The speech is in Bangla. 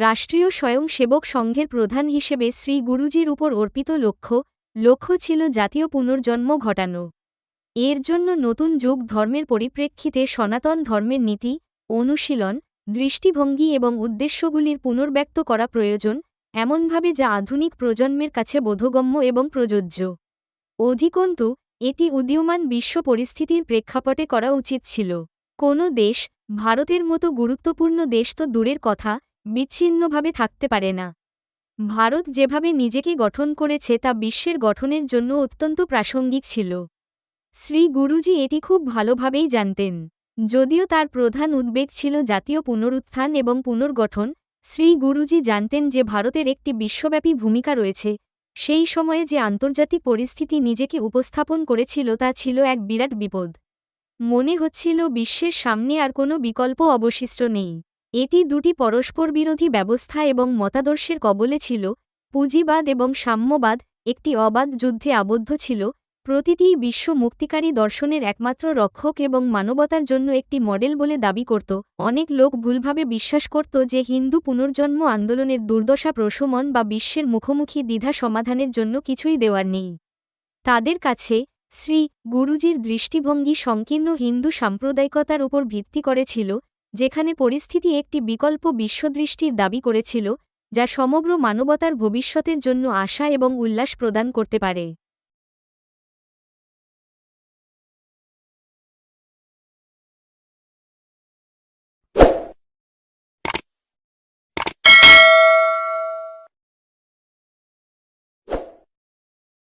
রাষ্ট্রীয় স্বয়ংসেবক সংঘের প্রধান হিসেবে শ্রী গুরুজির উপর অর্পিত লক্ষ্য লক্ষ্য ছিল জাতীয় পুনর্জন্ম ঘটানো। এর জন্য নতুন যুগ ধর্মের পরিপ্রেক্ষিতে সনাতন ধর্মের নীতি, অনুশীলন, দৃষ্টিভঙ্গি এবং উদ্দেশ্যগুলির পুনর্ব্যক্ত করা প্রয়োজন, এমনভাবে যা আধুনিক প্রজন্মের কাছে বোধগম্য এবং প্রযোজ্য। অধিকন্তু, এটি উদীয়মান বিশ্ব পরিস্থিতির প্রেক্ষাপটে করা উচিত ছিল। কোনো দেশ, ভারতের মতো গুরুত্বপূর্ণ দেশ তো দূরের কথা বিচ্ছিন্নভাবে থাকতে পারে না। ভারত যেভাবে নিজেকে গঠন করেছে তা বিশ্বের গঠনের জন্য অত্যন্ত প্রাসঙ্গিক ছিল। শ্রী গুরুজি এটি খুব ভালোভাবেই জানতেন। যদিও তার প্রধান উদ্বেগ ছিল জাতীয় পুনরুত্থান এবং পুনর্গঠন, শ্রী গুরুজি জানতেন যে ভারতের একটি বিশ্বব্যাপী ভূমিকা রয়েছে, সেই সময়ে যে আন্তর্জাতিক পরিস্থিতি নিজেকে উপস্থাপন করেছিল তা ছিল এক বিরাট বিপদ। মনে হচ্ছিল বিশ্বের সামনে আর কোনো বিকল্প অবশিষ্ট নেই। এটি দুটি পরস্পরবিরোধী ব্যবস্থা এবং মতাদর্শের কবলে ছিল, পুঁজিবাদ এবং সাম্যবাদ, একটি অবাধ যুদ্ধে আবদ্ধ ছিল, প্রতিটি বিশ্ব মুক্তিকারী দর্শনের একমাত্র রক্ষক এবং মানবতার জন্য একটি মডেল বলে দাবি করত। অনেক লোক ভুলভাবে বিশ্বাস করত যে হিন্দু পুনর্জন্ম আন্দোলনের দুর্দশা প্রশমন বা বিশ্বের মুখোমুখি দ্বিধা সমাধানের জন্য কিছুই দেওয়ার নেই। তাদের কাছে শ্রী গুরুজির দৃষ্টিভঙ্গি সংকীর্ণ হিন্দু সাম্প্রদায়িকতার উপর ভিত্তি করেছিল যেখানে পরিস্থিতি একটি বিকল্প বিশ্বদৃষ্টির দাবি করেছিল, যা সমগ্র মানবতার ভবিষ্যতের জন্য আশা এবং উল্লাস প্রদান করতে পারে।